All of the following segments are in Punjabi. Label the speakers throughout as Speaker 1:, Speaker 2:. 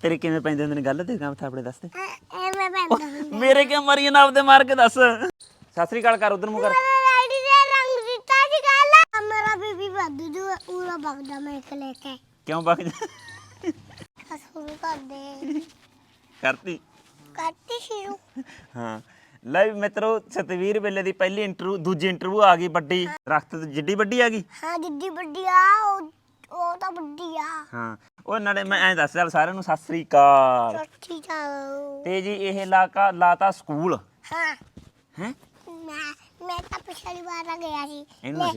Speaker 1: ਤੇਰੇ ਕਿਵੇਂ ਪੈਂਦੇ ਹੁੰਦੇ ਨੇ ਗੱਲ? ਤੇ ਕੰਮ ਥਾਪੜੇ ਦੱਸ ਦੇ
Speaker 2: ਐਵੇਂ
Speaker 1: ਮੇਰੇ ਕਿਉਂ ਮਰੀ ਨਾ ਆਪਦੇ ਮਾਰ ਕੇ ਦੱਸ? ਸਤਿ ਸ੍ਰੀ ਅਕਾਲ ਕਰ ਉਧਰ ਮੂੰਹ ਕਰ।
Speaker 2: ਮੇਰਾ ਡੈਡੀ ਨੇ ਰੰਗ ਦਿੱਤਾ ਸੀ ਗੱਲ ਮੇਰਾ ਬੀਬੀ ਵਾਦੂ ਜੋ ਉਰਾ ਬਗਦਾ ਮੈਂ ਇੱਕ ਲੈ ਕੇ।
Speaker 1: ਕਿਉਂ ਬਗ ਜਾ
Speaker 2: ਅਸੂ ਵੀ ਕਰਦੇ
Speaker 1: ਕਰਤੀ।
Speaker 2: ਕਰਤੀ ਸ਼ੁਰੂ।
Speaker 1: ਹਾਂ। ਲੈ ਵੀ ਮਿੱਤਰੋ ਸਤਵੀਰ ਵੇਲੇ ਦੀ ਪਹਿਲੀ ਇੰਟਰਵਿਊ ਦੂਜੀ ਇੰਟਰਵਿਊ ਆ ਗਈ ਵੱਡੀ। ਦਰਖਤ ਤੋਂ ਜਿੱਡੀ ਵੱਡੀ ਆ ਗਈ?
Speaker 2: ਹਾਂ ਜਿੱਦੀ ਵੱਡੀ ਆ ਉਹ ਉਹ ਤਾਂ ਵੱਡੀ ਆ।
Speaker 1: ਹਾਂ। ਉਹ ਨਾਲੇ ਮੈਂ ਐਂ ਦੱਸ ਚੱਲ ਸਾਰਿਆਂ ਨੂੰ ਸਤਿ ਸ੍ਰੀ ਅਕਾਲ।
Speaker 2: ਸੱਚੀ ਚਾਓ
Speaker 1: ਤੇ ਜੀ ਇਹ ਇਲਾਕਾ ਲਾਤਾ ਸਕੂਲ।
Speaker 2: ਹਾਂ।
Speaker 1: ਹੈ?
Speaker 2: ਮੈਂ ਮੈਂ ਤਾਂ ਪਿਛਲੀ ਵਾਰ ਆ ਗਿਆ ਸੀ।
Speaker 1: ਇਹਨੂੰ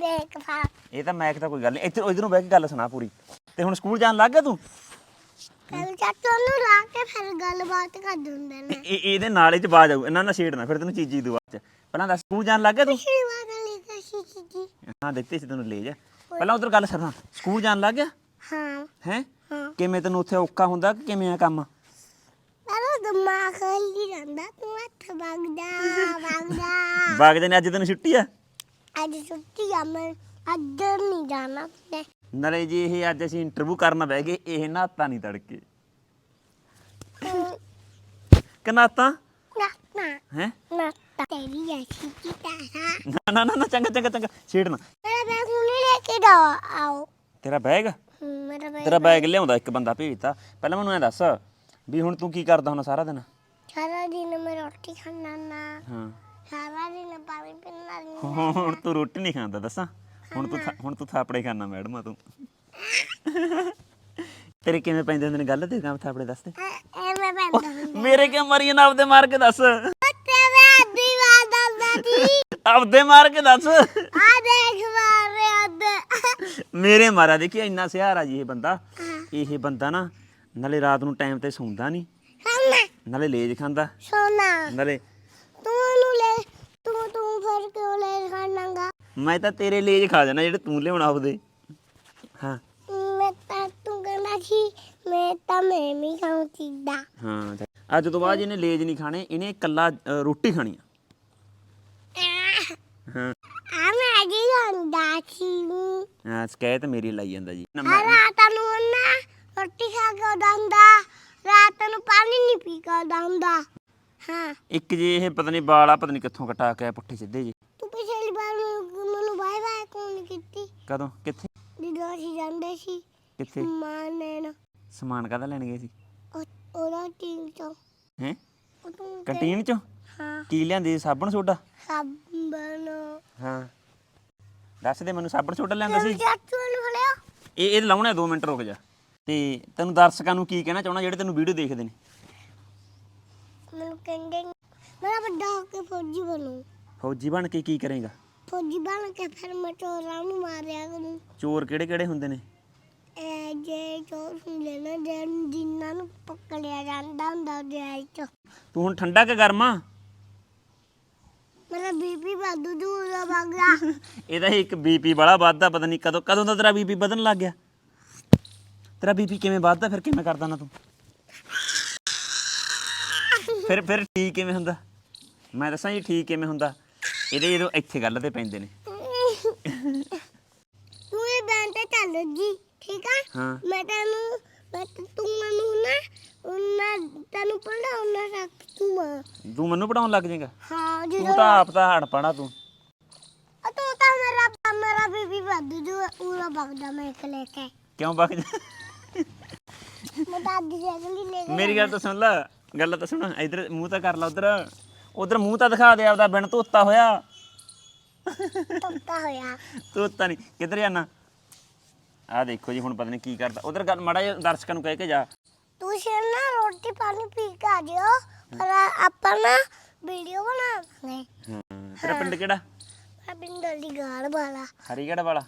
Speaker 2: ਦੇਖ ਫਾ।
Speaker 1: ਇਹ ਤਾਂ ਮੈਕ ਤਾਂ ਕੋਈ ਗੱਲ ਨਹੀਂ। ਇੱਧਰ ਇਧਰੋਂ ਬਹਿ ਕੇ ਗੱਲ ਸੁਣਾ ਪੂਰੀ। ਤੇ ਹੁਣ ਸਕੂਲ ਜਾਣ ਲੱਗ ਗਿਆ ਤੂੰ?
Speaker 2: ਫਿਰ ਚਾਚੂ ਨੂੰ ਲਾ ਕੇ ਫਿਰ ਗੱਲਬਾਤ ਕਰ ਦਿੰਦੇ ਨੇ।
Speaker 1: ਇਹ ਇਹਦੇ ਨਾਲ ਹੀ ਚ ਬਾਜ ਆਊ। ਇਹਨਾਂ ਨਾਲ ਛੇੜਨਾ ਫਿਰ ਤੈਨੂੰ ਚੀਜੀ ਦੂ ਬਾਅਦ ਚ। ਪਹਿਲਾਂ ਦੱਸ ਸਕੂਲ ਜਾਣ ਲੱਗ ਗਿਆ ਤੂੰ?
Speaker 2: ਪਿਛਲੀ ਵਾਰ ਲੈ ਕੇ ਸੀ ਜੀ
Speaker 1: ਹਾਂ ਦਿੱਤੀ ਸੀ ਤੈਨੂੰ ਲੈ ਜਾ। ਪਹਿਲਾਂ ਉਧਰ ਗੱਲ ਸੁਣਾ। ਸਕੂਲ ਜਾਣ ਲੱਗ ਗਿਆ?
Speaker 2: ਹਾਂ।
Speaker 1: ਹੈ? ਕਿਵੇਂ ਤੈਨੂੰ ਉੱਥੇ ਔਖਾ ਹੁੰਦਾ ਕਿ ਕਿਵੇਂ ਆ ਕੰਮ?
Speaker 2: ਮੇਰਾ ਦਿਮਾਗ ਹੀ ਜਾਂਦਾ ਤੂੰ ਹੱਥ ਵਗਦਾ ਵਗਦਾ।
Speaker 1: ਬਾਗ ਦੇ ਨੇ ਅੱਜ ਤੈਨੂੰ ਛੁੱਟੀ ਆ?
Speaker 2: ਅੱਜ ਛੁੱਟੀ ਆ ਮੈਂ ਅੱਜ ਨਹੀਂ ਜਾਣਾ ਤੇ
Speaker 1: ਨਾਲੇ ਜੀ ਇਹ ਅੱਜ ਅਸੀਂ ਇੰਟਰਵਿਊ ਕਰਨ ਬਹਿ ਗਏ ਇਹ ਨਹਾਤਾ ਨਹੀਂ ਤੜਕੇ। ਕਿ ਨਹਾਤਾ?
Speaker 2: ਨਾ ਨਾ
Speaker 1: ਹੈ?
Speaker 2: ਨਾ ਤੇਰੀ ਐਸੀ ਕੀ ਤਾਰਾ
Speaker 1: ਨਾ ਨਾ ਨਾ ਚੰਗਾ ਚੰਗਾ ਚੰਗਾ। ਛੇੜਨਾ।
Speaker 2: ਮੇਰਾ ਬੈਗ ਹੁਣੇ ਲੈ ਕੇ ਜਾਓ ਆਓ।
Speaker 1: ਤੇਰਾ ਬੈਗ?
Speaker 2: ਮੇਰਾ ਬੈਗ
Speaker 1: ਤੇਰਾ ਬੈਗ ਲਿਆਉਂਦਾ ਇੱਕ ਬੰਦਾ ਭੇਜਤਾ। ਪਹਿਲਾਂ ਮੈਨੂੰ ਐ ਦੱਸ ਵੀ ਹੁਣ ਤੂੰ ਕੀ ਕਰਦਾ ਹੁਣ ਸਾਰਾ ਦਿਨ?
Speaker 2: ਸਾਰਾ ਦਿਨ ਮੈਂ ਰੋਟੀ ਖਾਣਾ ਨਾ
Speaker 1: ਹਾਂ।
Speaker 2: ਸਾਰਾ ਦਿਨ ਪਾਣੀ ਪੀਣਾ ਨਹੀਂ
Speaker 1: ਹੁਣ ਤੂੰ ਰੋਟੀ ਨਹੀਂ ਖਾਂਦਾ ਦੱਸਾਂ? ਹੁਣ ਤੂੰ ਥਾ- ਹੁਣ ਤੂੰ ਥਾਪੜੇ ਖਾਣਾ ਮੈਡਮ ਆ ਤੂੰ। ਤੇਰੇ ਕਿਵੇਂ ਪੈਂਦੇ ਹੁੰਦੇ ਨੇ ਗੱਲ ਤੇ? ਕੰਮ ਥਾਪੜੇ ਦੱਸ ਦੇ।
Speaker 2: ਐ- ਪੈਂਦਾ ਹੁੰਦਾ।
Speaker 1: ਮੇਰੇ ਕਿਉਂ ਮਰੀ ਨਾ ਆਪਦੇ ਮਾਰ ਕੇ ਦੱਸ?
Speaker 2: ਤੇਰੇ ਅੱਧੀ ਵਾਰ ਦੱਸਦਾ ਸੀ।
Speaker 1: ਆਪਦੇ ਮਾਰ ਕੇ ਦੱਸ।
Speaker 2: ਆ ਦੇਖ ਅੱਧ
Speaker 1: ਮੇਰੇ ਮਾਰਾ ਦੇਖੀ ਇੰਨਾ ਸਿਆਰਾ ਜੀ ਇਹ ਬੰਦਾ। ਇਹ ਬੰਦਾ ਨਾ ਨਾਲੇ ਰਾਤ ਨੂੰ ਟਾਈਮ ਤੇ ਸੌਂਦਾ ਨਹੀਂ ਨਾਲੇ ਲੇਜ ਖਾਂਦਾ।
Speaker 2: ਸੋਨਾ।
Speaker 1: ਨਾਲੇ
Speaker 2: ਤੂੰ ਇਹਨੂੰ ਲੈ ਤੂੰ ਤੂੰ ਫਿਰ ਕਿਉਂ ਲੈ ਖਾਣਾਗਾ
Speaker 1: ਮੈਂ ਤਾਂ ਤੇਰੇ ਲੇਜ ਖਾ ਜਾਣਾ ਜਿਹੜੇ ਤੂੰ ਲਿਆਉਣਾ ਆਪਦੇ ਹਾਂ।
Speaker 2: ਮੈਂ ਤਾਂ ਤੂੰ ਕਹਿੰਦਾ ਸੀ ਮੈਂ ਤਾਂ ਮੈਂ ਵੀ ਖਾਉਂ ਚੀਦਾ
Speaker 1: ਹਾਂ ਅੱਜ ਤੋਂ ਬਾਅਦ ਇਹਨੇ ਲੇਜ ਨਹੀਂ ਖਾਣੇ ਇਹਨੇ ਇਕੱਲਾ ਅ, ਰੋਟੀ ਖਾਣੀ ਆ।
Speaker 2: ਆ ਮੈਂ ਜੀ ਖਾਂਦਾ ਸੀ।
Speaker 1: ਹਾਂ ਸ਼ਿਕਾਇਤ ਮੇਰੀ ਲਾਈ ਜਾਂਦਾ ਜੀ। ਨਾ
Speaker 2: ਆ
Speaker 1: ਮੈਂ-
Speaker 2: ਰਾਤ ਨੂੰ ਨਾ ਰੋਟੀ ਖਾ ਕੇ ਉਦਾਂ ਹੁੰਦਾ। ਰਾਤ ਨੂੰ ਪਾਣੀ ਨਹੀਂ ਪੀ ਕੇ ਉਦਾਂ ਹੁੰਦਾ। ਹਾਂ।
Speaker 1: ਇੱਕ ਜੇ ਇਹ ਪਤਾ ਨਹੀਂ ਵਾਲਾ ਪਤਾ ਨਹੀਂ ਕਿੱਥੋਂ ਕਟਾ ਕੇ ਆਇਆ ਪੁੱਠੇ ਸਿੱਧੇ ਜੀ।
Speaker 2: ਤੂੰ ਪਿਛਲੀ ਵਾਰ ਮੈਨੂੰ ਮੈਨੂੰ ਬਾਏ ਬਾਏ ਕੌਣ ਕੀਤੀ।
Speaker 1: ਕਦੋਂ? ਕਿੱਥੇ?
Speaker 2: ਜਦੋਂ ਅਸੀਂ ਜਾਂਦੇ ਸੀ
Speaker 1: ਕਿੱਥੇ?
Speaker 2: ਮਾਂ ਨੇ ਨਾ
Speaker 1: ਸਮਾਨ ਕਾਹਦਾ ਲੈਣ ਗਏ ਸੀ?
Speaker 2: ਉਹ- ਉਹਦਾ ਟੀਮ ਤੋਂ
Speaker 1: ਹੈ?
Speaker 2: ਉਹ ਤੂੰ
Speaker 1: ਕੰਟੀਨ ਚੋਂ?
Speaker 2: ਹਾਂ।
Speaker 1: ਕੀ ਲਿਆਂਦੀ ਸਾਬਣ ਸੋਡਾ?
Speaker 2: ਸਾਬਣ
Speaker 1: ਹਾਂ। ਦੱਸ ਦੇ ਮੈਨੂੰ ਸਾਬਣ ਸੋਡਾ ਲਿਆਂਦਾ ਸੀ।
Speaker 2: ਚਾਚੂ ਨੂੰ ਫੜਿਆ।
Speaker 1: ਇਹ ਇਹ ਲਾਉਣਾ 2 ਮਿੰਟ ਰੁਕ ਜਾ। ਤੇ ਤੈਨੂੰ ਦਰਸ਼ਕਾਂ ਨੂੰ ਕੀ ਕਹਿਣਾ ਚਾਹਣਾ ਜਿਹੜੇ ਤੈਨੂੰ ਵੀਡੀਓ ਦੇਖਦੇ ਨੇ?
Speaker 2: ਮੈਨੂੰ ਕਹਿੰਦੇ ਮੇਰਾ ਵੱਡਾ ਹੋ ਕੇ ਫੌਜੀ ਬਣੂ।
Speaker 1: ਫੌਜੀ ਬਣ ਕੇ ਕੀ ਕਰੇਗਾ?
Speaker 2: ਫੌਜੀ ਬਣ ਕੇ ਫਿਰ ਮੈਂ ਚੋਰਾਂ ਨੂੰ ਮਾਰਿਆ ਕਰੂੰ।
Speaker 1: ਚੋਰ ਕਿਹੜੇ ਕਿਹੜੇ ਹੁੰਦੇ ਨੇ?
Speaker 2: ਇਹ ਜੇ ਚੋਰ ਹੁੰਦੇ ਨੇ ਜਿਹਨ- ਨੂੰ ਪਕੜਿਆ ਜਾਂਦਾ ਹੁੰਦਾ ਜੇਲ੍ਹ ਚ।
Speaker 1: ਤੂੰ ਹੁਣ ਠੰਡਾ ਕਿ ਗਰਮਾ
Speaker 2: ਮੇਰਾ ਬੀਬੀ ਵਾਦੂ ਦੂਰ ਦਾ ਬਗਲਾ
Speaker 1: ਇਹਦਾ ਇੱਕ ਬੀਪੀ ਵਾਲਾ ਵੱਧਦਾ ਪਤਾ ਨਹੀਂ ਕਦੋਂ ਕਦੋਂ ਦਾ ਤੇਰਾ ਬੀਪੀ ਵਧਣ ਲੱਗ ਗਿਆ? ਤੇਰਾ ਬੀਪੀ ਕਿਵੇਂ ਵੱਧਦਾ ਫਿਰ ਕਿਵੇਂ ਕਰਦਾ ਨਾ ਤੂੰ? ਫਿਰ ਫਿਰ ਠੀਕ ਕਿਵੇਂ ਹੁੰਦਾ? ਮੈਂ ਦੱਸਾਂ ਜੀ ਠੀਕ ਕਿਵੇਂ ਹੁੰਦਾ। ਇਹਦੇ ਜਦੋਂ ਇੱਥੇ ਗੱਲ ਤੇ ਪੈਂਦੇ ਨੇ।
Speaker 2: ਤੂੰ ਇਹ ਬੈਂਡ ਤੇ ਚੱਲ ਜੀ ਠੀਕ ਆ?
Speaker 1: ਹਾਂ।
Speaker 2: ਮੈਂ ਤੈਨੂੰ ਮੈਂ ਤੇ- ਮੈਨੂੰ ਨਾ ਉਹਨਾਂ ਤੈਨੂੰ ਪੜਾਉਣਾ ਰੱਖ ਤੂੰ।
Speaker 1: ਤੂੰ ਮੈਨੂੰ ਪੜਾਉਣ ਲੱਗ ਜਾਏਗਾ?
Speaker 2: ਹਾਂ
Speaker 1: ਤੂੰ
Speaker 2: ਜਦੋਂ
Speaker 1: ਤਾਂ ਆਪ ਤਾਂ ਹੜ ਪੜਾ ਤੂੰ।
Speaker 2: ਆ ਤੂੰ ਤਾਂ ਮੇਰਾ ਮੇਰਾ ਬੀਬੀ ਵਾਦੂ ਜੋ ਉਰਾ ਬਗਦਾ ਮੈਂ ਇੱਕ ਲੈ ਕੇ।
Speaker 1: ਕਿਉਂ ਜਾ?
Speaker 2: ਮੈਂ ਦਾਦੀ ਦੇ ਅਗਲੀ ਲੈ ਕੇ
Speaker 1: ਮੇਰੀ ਗੱਲ ਤਾਂ ਸੁਣ ਲੈ ਗੱਲ ਤਾਂ ਸੁਣ ਇਧਰ ਮੂੰਹ ਤਾਂ ਕਰ ਲੈ ਉਧਰ। ਉਧਰ ਮੂੰਹ ਤਾਂ ਦਿਖਾ ਦੇ ਆਪਦਾ ਬਿਨ ਧੋਤਾ ਹੋਇਆ।
Speaker 2: ਤੋਤਾ ਹੋਇਆ।
Speaker 1: ਧੋਤਾ ਨਹੀਂ ਕਿੱਧਰ ਜਾਣਾ? ਆ ਦੇਖੋ ਜੀ ਹੁਣ ਪਤਾ ਨਹੀਂ ਕੀ ਕਰਦਾ ਉਧਰ ਗੱਲ ਮੜਾ ਦਰਸ਼ਕਾਂ ਨੂੰ ਕਹਿ ਕੇ ਜਾ।
Speaker 2: ਤੁਸੀਂ ਨਾ ਰੋਟੀ ਪਾਣੀ ਪੀ ਕੇ ਆ ਜਿਓ ਪਰ ਆਪਾਂ ਨਾ ਵੀਡੀਓ ਬਣਾਵਾਂਗੇ।
Speaker 1: ਹਾਂ ਤੇਰਾ ਪਿੰਡ ਕਿਹੜਾ?
Speaker 2: ਮੈਂ ਬਿੰਦਲ ਦੀ ਗਾਲ ਵਾਲਾ।
Speaker 1: ਹਰੀਗੜ੍ਹ ਵਾਲਾ।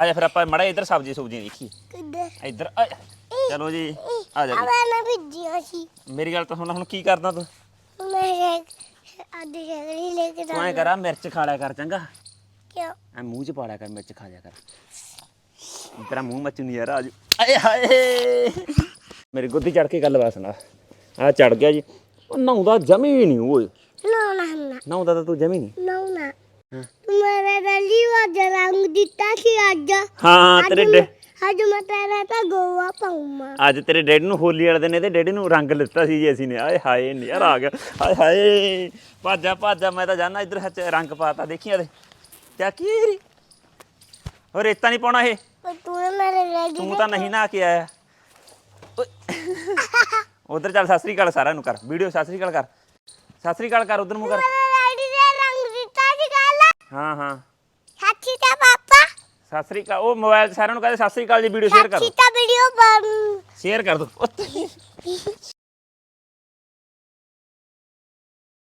Speaker 1: ਆ ਜਾ ਫਿਰ ਆਪਾਂ ਮੜਾ ਇੱਧਰ ਸਬਜ਼ੀ ਸੁਬਜ਼ੀ ਦੇਖੀਏ।
Speaker 2: ਕਿੱਧਰ?
Speaker 1: ਇੱਧਰ ਆ ਜਾ। ਚਲੋ ਜੀ ਆ ਜਾ
Speaker 2: ਆ ਮੈਂ ਨਾ ਭਿੱਜੀਆਂ ਸੀ।
Speaker 1: ਮੇਰੀ ਗੱਲ ਤਾਂ ਸੁਣ ਹੁਣ ਕੀ ਕਰਦਾ ਤੂੰ?
Speaker 2: ਮੈਂ ਆਦੀ ਸ਼ਗਲੀ ਲੈ ਕੇ
Speaker 1: ਤੂੰ ਐ
Speaker 2: ਜਾ
Speaker 1: ਕਰਾ ਮਿਰਚ ਖਾ ਲਿਆ ਕਰ ਚੰਗਾ।
Speaker 2: ਕਿਉਂ?
Speaker 1: ਐ ਮੂੰਹ 'ਚ ਪਾ ਲਿਆ ਕਰ ਮਿਰਚ ਖਾ ਲਿਆ ਕਰ। ਤੇਰਾ ਮੂੰਹ ਮੱਚੂ ਨਹੀਂ ਯਾਰ ਆਜੂ ਆਏ ਹਾਏ। ਮੇਰੀ ਗੁੱਦੀ ਚੜ ਕੇ ਗੱਲ ਵਸਣਾ ਆ ਚੜ ਗਿਆ ਜੀ। ਉਹ ਨਹਾਉਂਦਾ ਜਮੀ ਵੀ ਨਹੀਂ ਓਏ।
Speaker 2: ਨਾ ਨਾ ਨਾ
Speaker 1: ਨਹਾਉਂਦਾ ਤਾਂ ਤੂੰ ਜਮੀ ਨਹੀਂ।
Speaker 2: ਨਾ ਨਾ
Speaker 1: ਹਾਂ।
Speaker 2: ਤੂੰ ਮੇਰੇ ਪਹਿਲੀ ਵਾਰ ਰੰਗ ਦਿੱਤਾ ਸੀ ਅੱਜ।
Speaker 1: ਹਾਂ ਤੇਰੇ ਡੇ-
Speaker 2: ਅੱਜ ਮੈਂ ਤੇਰੇ ਤੇ ਗੋਆ ਪਾਉਂਗਾ
Speaker 1: ਅੱਜ ਤੇਰੇ ਡੈਡੀ ਨੂੰ ਹੋਲੀ ਵਾਲੇ ਦਿਨ ਇਹਦੇ ਡੈਡੀ ਨੂੰ ਰੰਗ ਲਿੱਤਾ ਸੀ ਜੀ ਅਸੀਂ ਨੇ। ਆਏ ਹਾਏ ਨਿਆਰ ਆ ਗਿਆ। ਆਏ ਹਾਏ। ਭਾਜਾ ਭਾਜਾ ਮੈਂ ਤਾਂ ਜਾਣਾ ਇੱਧਰ ਹੱਥ ਰੰਗ ਪਾਤਾ। ਦੇਖੀ ਇਹਦੇ। ਕਿਆ ਕੀ ਰੀ ਹੋਰ ਰੇਤਾ ਨਹੀਂ ਪਾਉਣਾ ਇਹ?
Speaker 2: ਪਰ ਤੂੰ ਨੇ ਮੇਰੇ ਰੈਡੀ
Speaker 1: ਤੂੰ ਤਾਂ ਨਹੀਂ ਨਾ ਕੇ ਆਇਆ ਉਧਰ ਚੱਲ ਸਤਿ ਸ੍ਰੀ ਅਕਾਲ ਸਾਰਿਆਂ ਨੂੰ ਕਰ। ਵੀਡੀਓ ਸਤਿ ਸ੍ਰੀ ਅਕਾਲ ਕਰ। ਸਤਿ ਸ੍ਰੀ ਅਕਾਲ ਕਰ ਉਧਰ ਨੂੰ ਕਰ।
Speaker 2: ਮੇਰੇ ਰੈਡੀ ਦੇ ਰੰਗ ਦਿੱਤਾ ਸੀ ਗੱਲ
Speaker 1: ਹਾਂ ਹਾਂ।
Speaker 2: ਸੱਚੀ ਤਾਂ ਪਾਪਾ।
Speaker 1: ਸਤਿ ਸ੍ਰੀ ਅਕਾਲ। ਉਹ ਮੋਬਾਈਲ ਸਾਰਿਆਂ ਨੂੰ ਕਹਿੰਦੇ ਸਤਿ ਸ੍ਰੀ ਅਕਾਲ ਵੀਡੀਓ ਸ਼ੇਅਰ ਕਰ।
Speaker 2: ਸੱਚੀ ਤਾਂ ਵੀਡੀਓ ਬਣ
Speaker 1: ਸ਼ੇਅਰ ਕਰ ਦਿਓ